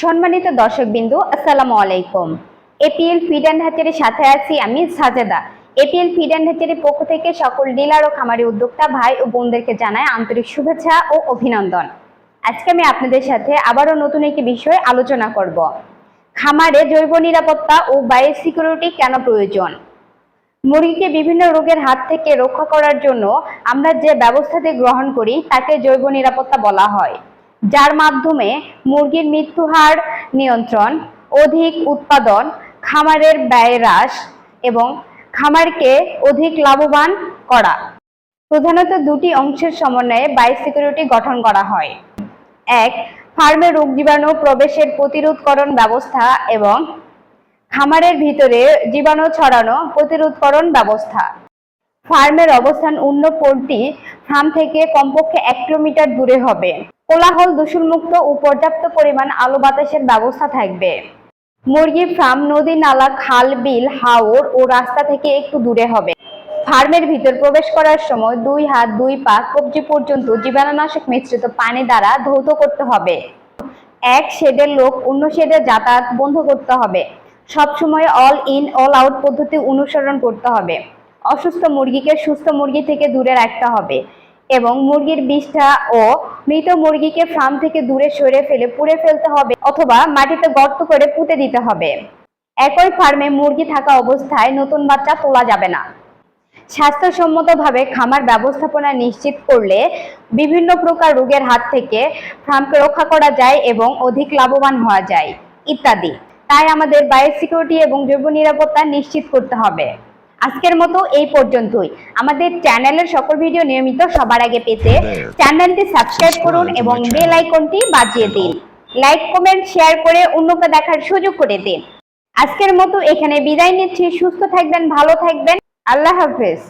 সম্মানিত দর্শকবিন্দু, আসসালামু আলাইকুম। এপিএল ফিড অ্যান্ড হ্যাচারির সাথে আছি আমি সাজেদা। এপিএল ফিড অ্যান্ড হ্যাচারির পক্ষ থেকে সকল ডিলার ও খামারি উদ্যোক্তা, ভাই ও বোনদেরকে জানায় আন্তরিক শুভেচ্ছা ও অভিনন্দন। আজকে আমি আপনাদের সাথে আবারও নতুন একটি বিষয় আলোচনা করব। খামারে জৈব নিরাপত্তা ও বায়ো সিকিউরিটি কেন প্রয়োজন? মুরগিকে বিভিন্ন রোগের হাত থেকে রক্ষা করার জন্য আমরা যে ব্যবস্থাটি গ্রহণ করি, তাকে জৈব নিরাপত্তা বলা হয়। যার মাধ্যমে মুরগির মৃত্যু হার নিয়ন্ত্রণ, অধিক উৎপাদন, খামারের ব্যয় হ্রাস এবং খামারকে অধিক লাভবান করা। প্রধানত দুটি অংশের সমন্বয়ে বায়োসিকিউরিটি গঠন করা হয়। এক, ফার্মে রোগ জীবাণু প্রবেশের প্রতিরোধকরণ ব্যবস্থা এবং খামারের ভিতরে জীবাণু ছড়ানো প্রতিরোধকরণ ব্যবস্থা। ফার্মের অবস্থান অন্য পোল্ট্রি ফার্ম থেকে কমপক্ষে এক কিলোমিটার দূরে হবে। কোলাহল দূষণমুক্ত ও পর্যাপ্ত পরিমাণ আলো বাতাসের ব্যবস্থা থাকবে। মুরগির ফার্ম, নদী, নালা, খাল, বিল, হাওর ও রাস্তা থেকে একটু দূরে হবে। ফার্মের ভিতর প্রবেশ করার সময় দুই হাত, দুই পা, কবজি পর্যন্ত জীবাণুনাশক মিশ্রিত পানি দ্বারা ধৌত করতে হবে। এক শেডের লোক অন্য শেডের যাতায়াত বন্ধ করতে হবে। সবসময় অল ইন অল আউট পদ্ধতি অনুসরণ করতে হবে। অসুস্থ মুরগিকে সুস্থ মুরগি থেকে দূরে রাখতে হবে এবং মুরগির বিষ্ঠা ও মৃত মুরগিকে ফার্ম থেকে দূরে সরে ফেলে পুড়ে ফেলতে হবে অথবা মাটিতে গর্ত করে পুঁতে দিতে হবে। একই ফার্মে মুরগি থাকা অবস্থায় নতুন বাচ্চা তোলা যাবে না। স্বাস্থ্যসম্মতভাবে খামার ব্যবস্থাপনা নিশ্চিত করলে বিভিন্ন প্রকার রোগের হাত থেকে ফার্মকে রক্ষা করা যায় এবং অধিক লাভবান হওয়া যায়, ইত্যাদি। তাই আমাদের বায়োসিকিউরিটি এবং জৈব নিরাপত্তা নিশ্চিত করতে হবে। আজকের মতো এই পর্যন্তই। আমাদের চ্যানেলের সকল ভিডিও নিয়মিত সবার আগে পেতে চ্যানেলটি সাবস্ক্রাইব করুন এবং বেল আইকনটি বাজিয়ে দিন। লাইক কমেন্ট শেয়ার করে অন্যকে দেখার সুযোগ করে দিন। আজকের মতো এখানে বিদায় নিচ্ছি। সুস্থ থাকবেন ভালো থাকবেন। আল্লাহ হাফেজ।